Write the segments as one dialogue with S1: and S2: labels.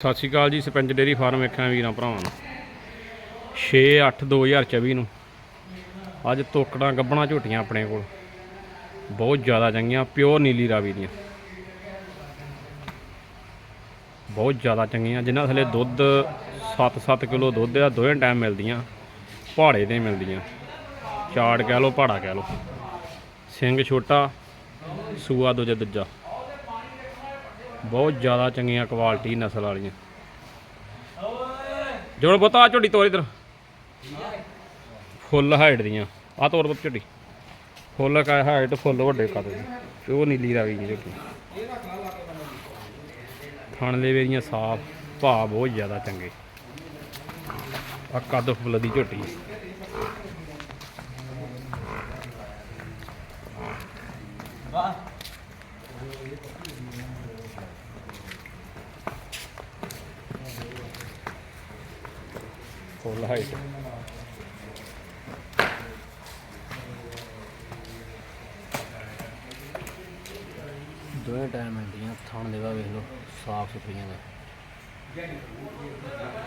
S1: ਸਤਿ ਸ਼੍ਰੀ ਅਕਾਲ ਜੀ, sarpanch dairy farm ਵੇਖਿਆ ਵੀਰਾਂ ਭਰਾਵਾਂ ਨੂੰ। 6/8/2024 ਨੂੰ। ਅੱਜ ਤੋਕੜਾਂ ਗੱਬਣਾ ਝੋਟੀਆਂ ਆਪਣੇ ਕੋਲ। ਬਹੁਤ ਜ਼ਿਆਦਾ ਚੰਗੀਆਂ, ਪਿਓਰ ਨੀਲੀ ਰਾਵੀ ਦੀਆਂ। ਬਹੁਤ ਜ਼ਿਆਦਾ ਚੰਗੀਆਂ, ਜਿਨ੍ਹਾਂ ਥੱਲੇ ਦੁੱਧ 7-7 ਕਿਲੋ ਦੁੱਧ ਆ, ਦੋਵੇਂ ਟਾਈਮ ਮਿਲਦੀਆਂ, ਪਹਾੜੇ ਤੇ ਮਿਲਦੀਆਂ। ਚਾੜ ਕਹਿ ਲਓ, ਪਹਾੜਾ ਕਹਿ ਲਓ। ਸਿੰਘ ਛੋਟਾ, ਸੂਆ ਦੂਜਾ ਦੂਜਾ ਬਹੁਤ ਜ਼ਿਆਦਾ ਚੰਗੀਆਂ ਕੁਆਲਿਟੀ ਨਸਲ ਵਾਲੀਆਂ। ਜੋੜ ਬਤਾ ਝੋਟੀ ਤੋਰ ਇਧਰ। ਫੁੱਲ ਹਾਈਟ ਦੀਆਂ। ਆ ਤੋਰ ਬਤ ਝੋਟੀ। ਫੁੱਲ ਕਾ ਹਾਈਟ ਫੁੱਲ ਵੱਡੇ ਕੱਦ ਦੀ ਉਹ ਨੀਲੀ ਰਾਵੀ ਦੀ ਝੋਟੀ। ਥਣ ਦੇ ਵੇਰੀਆਂ ਸਾਫ਼ ਭਾ ਬਹੁਤ ਜ਼ਿਆਦਾ ਚੰਗੇ। ਆ ਕੱਦ ਫੁੱਲ ਦੀ ਝੋਟੀ। ਫੁੱਲ ਹਾਈਟ
S2: ਦੋਵੇਂ ਟਾਈਮ ਮਿਲਦੀਆਂ ਥਣ ਦੇਵਾ ਵੇਖ ਲਓ ਸਾਫ਼ ਸੁਥਰੀਆਂ ਨੇ।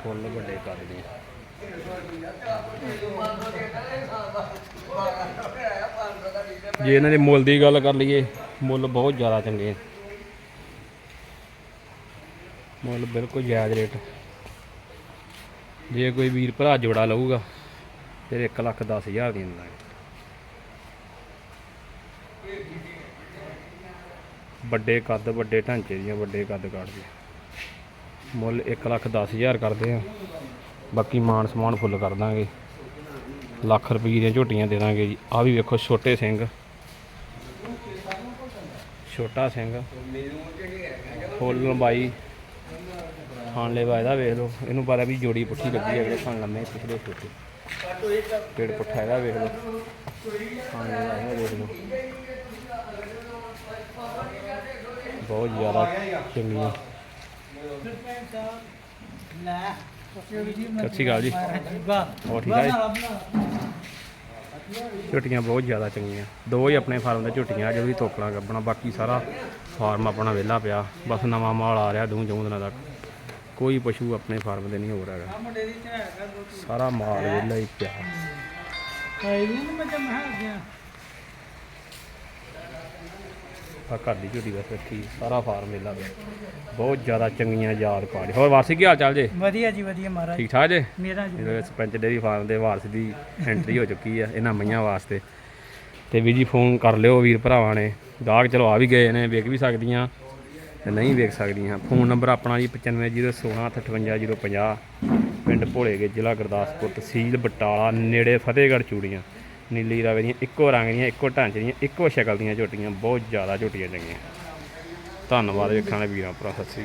S1: ਫੁੱਲ ਵੱਡੇ ਕੱਦ ਦੀਆਂ ਜੇ ਇਹਨਾਂ ਦੇ ਮੁੱਲ ਦੀ ਗੱਲ ਕਰ ਲਈਏ ਮੁੱਲ ਬਹੁਤ ਜ਼ਿਆਦਾ ਚੰਗੇ ਆ ਮੁੱਲ ਬਿਲਕੁਲ ਜਾਇਜ਼ ਰੇਟ। ਜੇ ਕੋਈ ਵੀਰ ਭਰਾ ਜੋੜਾ ਲਊਗਾ, ਫਿਰ 1 ਲੱਖ 10 ਹਜ਼ਾਰ ਦੀ ਦਿੰਦਾ ਵੱਡੇ ਕੱਦ, ਵੱਡੇ ਢਾਂਚੇ ਦੀਆਂ, ਵੱਡੇ ਕੱਦ ਕੱਢਦੇ ਮੁੱਲ 1 ਲੱਖ 10 ਹਜ਼ਾਰ ਕਰਦੇ ਆ। ਬਾਕੀ ਮਾਨ ਸਮਾਨ ਫੁੱਲ ਕਰ ਦਾਂਗੇ। ਲੱਖ ਰੁਪਏ ਦੀਆਂ ਝੋਟੀਆਂ ਦੇ ਦਾਂਗੇ ਜੀ। ਆ ਵੀ ਵੇਖੋ ਛੋਟੇ ਸਿੰਘ। ਛੋਟਾ ਸਿੰਘ। ਫੁੱਲ ਲੰਬਾਈ। ਖਾਣ ਲੈ ਵਾਇਦਾ ਵੇਖ ਲਓ। ਇਹਨੂੰ ਪਤਾ ਵੀ ਜੋੜੀ ਪੁੱਠੀ ਲੱਗੀ ਹੈ ਅਗਲੇ ਖਾਣ ਲੰਮੇ ਪਿਛਲੇ ਛੋਟੇ। ਪੇੜ ਪੁੱਠਾ ਇਹਦਾ ਵੇਖ ਲਓ। ਖਾਣ ਲੈ ਵਾਇਦਾ ਵੇਖ ਲਓ। ਬਹੁਤ ਜ਼ਿਆਦਾ ਚੰਗੀਆਂ ਸਤਿ ਸ਼੍ਰੀ ਅਕਾਲ ਜੀ। ਹੋਰ ਠੀਕ ਆ ਜੀ? ਝੋਟੀਆਂ ਬਹੁਤ ਜ਼ਿਆਦਾ ਚੰਗੀਆਂ। ਦੋ ਹੀ ਆਪਣੇ ਫਾਰਮ ਦੇ ਝੋਟੀਆਂ, ਜੋ ਵੀ ਤੋਕਣਾ ਗੱਬਣਾ, ਬਾਕੀ ਸਾਰਾ ਫਾਰਮ ਆਪਣਾ ਵਿਹਲਾ ਪਿਆ ਬਸ ਨਵਾਂ ਮਾਲ ਆ ਰਿਹਾ ਦੂੰ ਚੌਂ ਦਿਨਾਂ ਤੱਕ। ਕੋਈ ਪਸ਼ੂ ਆਪਣੇ ਫਾਰਮ ਦੇ ਨਹੀਂ ਹੋ ਰਿਹਾ ਸਾਰਾ ਮਾਲ ਵਿਹਲਾ ਹੀ ਪਿਆ। ਆ ਘਰ ਦੀ ਝੋਟੀ ਬਸ ਰੱਖੀ ਸਾਰਾ ਫਾਰਮ ਵਿਹਲਾ ਪਿਆ। ਬਹੁਤ ਜ਼ਿਆਦਾ ਚੰਗੀਆਂ ਯਾਦ ਕਾਰਡ ਹੋਰ ਵਾਰਸੀ ਕੀ ਹਾਲ ਚਾਲ ਜੇ?
S3: ਵਧੀਆ ਜੀ ਵਧੀਆ ਮਹਾਰਾਜ।
S1: ਠੀਕ ਠਾਕ ਜੇ?
S3: ਮੇਰਾ ਜੀ
S1: ਇਹਦੇ ਸਰਪੰਚ ਡੇਰੀ ਫਾਰਮ ਦੇ ਵਾਰਸ ਦੀ ਐਂਟਰੀ ਹੋ ਚੁੱਕੀ ਆ ਇਹਨਾਂ ਮਈਆਂ ਵਾਸਤੇ। ਤੇ ਵੀ ਜੀ ਫੋਨ ਕਰ ਲਿਓ ਵੀਰ ਭਰਾਵਾਂ ਨੇ। ਗਾਹਕ ਚਲੋ ਆ ਵੀ ਗਏ ਨੇ, ਵੇਖ ਵੀ ਸਕਦੀਆਂ ਤੇ ਨਹੀਂ ਵੇਖ ਸਕਦੀਆਂ। ਫੋਨ ਨੰਬਰ ਆਪਣਾ ਜੀ 9501658050 ਪਿੰਡ ਭੋਲੇਗੇ ਜ਼ਿਲ੍ਹਾ ਗੁਰਦਾਸਪੁਰ, ਤਹਿਸੀਲ ਬਟਾਲਾ, ਨੇੜੇ ਫਤਿਹਗੜ੍ਹ ਚੂੜੀਆਂ। ਨੀਲੀ ਰਵੇ ਦੀਆਂ ਇੱਕੋ ਰੰਗ ਦੀਆਂ, ਇੱਕੋ ਢਾਂਚੇ ਦੀਆਂ, ਇੱਕੋ ਸ਼ਕਲ ਦੀਆਂ ਝੋਟੀਆਂ, ਬਹੁਤ ਜ਼ਿਆਦਾ ਝੋਟੀਆਂ ਚੰਗੀਆਂ। ਧੰਨਵਾਦ ਵੇਖਣ ਵਾਲੇ ਵੀਰਾਂ, ਭਰਾ, ਸਤਿ ਸ੍ਰੀ ਅਕਾਲ।